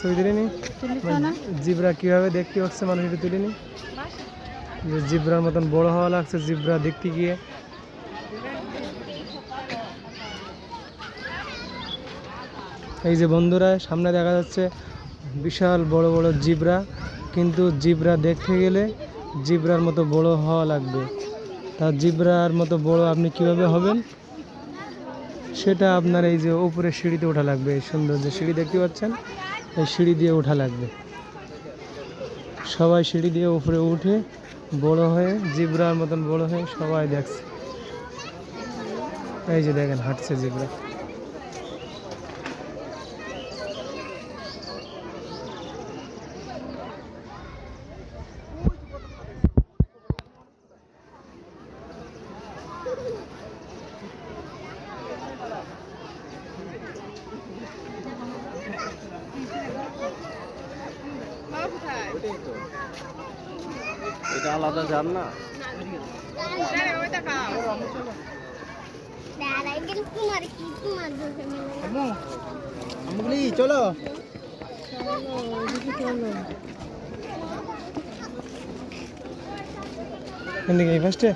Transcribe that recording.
ছবি তুলে নি? জিব্রা কীভাবে দেখতে হচ্ছে মানুষ এটা তুলে নি যে জিব্রার মতন বড় হওয়া লাগছে জিব্রা দেখতে গিয়ে। এই যে বন্ধুরা সামনে দেখা যাচ্ছে বিশাল বড় বড় জিব্রা কিন্তু জিব্রা দেখতে গেলে জিব্রার মতো বড় হওয়া লাগবে। তা জিব্রার মতো বড় আপনি কীভাবে হবেন? সেটা আপনার এই যে উপরে সিঁড়িতে ওঠা লাগবে এই সুন্দর যে সিঁড়ি দেখতে পাচ্ছেন। এই সিঁড়ি দিয়ে ওঠা লাগবে। সবাই সিঁড়ি দিয়ে উপরে উঠে বড় হয়ে জিব্রার মতন বড় হয়ে সবাই দেখছে। এই যে দেখেন, হাঁটছে জিব্রা। এটা আলাদা যান না? চলো। ফার্স্টে